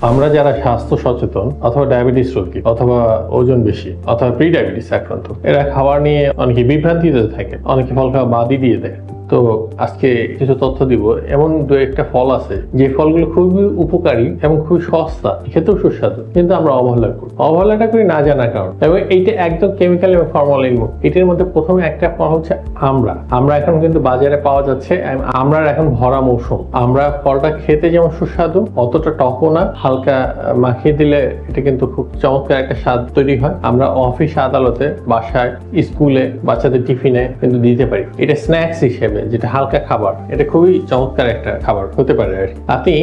আমরা যারা স্বাস্থ্য সচেতন, অথবা ডায়াবেটিস রোগী, অথবা ওজন বেশি, অথবা প্রি ডায়াবেটিস আক্রান্ত, এরা খাবার নিয়ে অনেকে বিভ্রান্তি দিতে থাকে, অনেকে ফল খাওয়া বাদই দিয়ে দেয়। তো আজকে কিছু তথ্য দিব। এমন দু একটা ফল আছে, যে ফলগুলো খুবই উপকারী এবং খুবই সস্তা, খেতেও সুস্বাদু, কিন্তু আমরা অবহেলা করি। অবহেলাটা করি না জানার কারণ। এবং এইটা একদম কেমিক্যাল এবং ফর্মালিন মুক্ত এটার মধ্যে প্রথমে একটা ফল হচ্ছে আমরা। আমরা এখন কিন্তু বাজারে পাওয়া যাচ্ছে, এবং আমরার এখন ভরা মৌসুম। আমরা ফলটা খেতে যেমন সুস্বাদু, অতটা টকও না, হালকা মাখিয়ে দিলে এটা কিন্তু খুব চমৎকার একটা স্বাদ তৈরি হয়। আমরা অফিস আদালতে, বাসায়, স্কুলে, বাচ্চাদের টিফিনে কিন্তু দিতে পারি। এটা স্ন্যাক্স হিসেবে। যেটা হালকা খাবার, এটা খুবই চমৎকার একটা খাবার, হতে পারে আর আপনি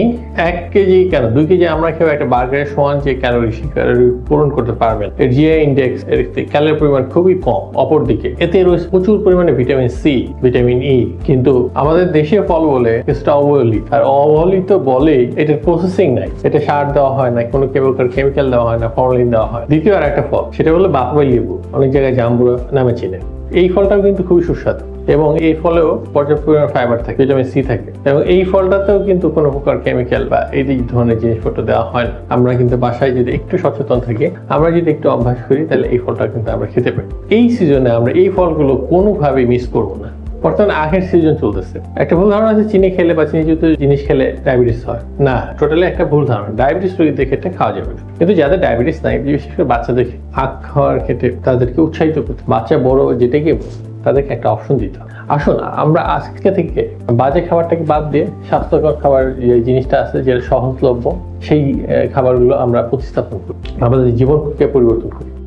এক কেজি কেন, দুই কেজি আমরা খেয়ে একটা বার্গারের সমান যে ক্যালোরি সেই ক্যালোরি পূরণ করতে পারবেন। এর জিআই ইন্ডেক্স এর ক্যালোরি পরিমাণ খুবই কম অপরদিকে এতে রয়েছে প্রচুর পরিমাণে ভিটামিন সি ভিটামিন ই কিন্তু আমাদের দেশীয় ফল বলে কিছুটা অবহেলিত। আর অবহেলিত বলেই এটার প্রসেসিং নাই। এটা সার দেওয়া হয় না, কোনো কেমিক্যাল কেমিক্যাল দেওয়া হয় না ফর্মালিন দেওয়া হয় দ্বিতীয় আর একটা ফল, সেটা হলো বাতাবাই লেবু, অনেক জায়গায় জাম্বুরা নামে চিনে এই ফলটাও কিন্তু খুবই সুস্বাদু। এবং এই ফলেও পর্যাপ্ত পরিমাণ ফাইবার থাকে ভিটামিন সি থাকে। এবং এই ফলটাতেও কিন্তু কোনো প্রকার কেমিক্যাল বা এই ধরনের জিনিসপত্র দেওয়া হয় না। আমরা কিন্তু বাসায় যদি একটু সচেতন থাকি, আমরা যদি একটু অভ্যাস করি, তাহলে এই ফলটা কিন্তু আমরা খেতে পারি। এই সিজনে আমরা এই ফলগুলো কোনোভাবেই মিস করব না। বর্তমানে আখের সিজন চলতেছে। একটা ভুল ধারণা আছে, চিনি খেলে বা চিনিযুক্ত জিনিস খেলে ডায়াবেটিস হয়। না টোটালি একটা ভুল ধারণা। ডায়াবেটিস রোগীদের ক্ষেত্রে খাওয়া যাবে না। কিন্তু যাদের ডায়াবেটিস নাই, বিশেষ করে বাচ্চাদের আখ খাওয়ার ক্ষেত্রে তাদেরকে উৎসাহিত করতে বাচ্চা বড় যেটাকে তাদেরকে একটা অপশন দিতে হবে। আসুন, আমরা আজকে থেকে বাজে খাবারটাকে বাদ দিয়ে স্বাস্থ্যকর খাবার যে জিনিসটা আছে, যেটা সহজলভ্য, সেই খাবারগুলো আমরা প্রতিস্থাপন করি। আমাদের জীবনকে পরিবর্তন করি।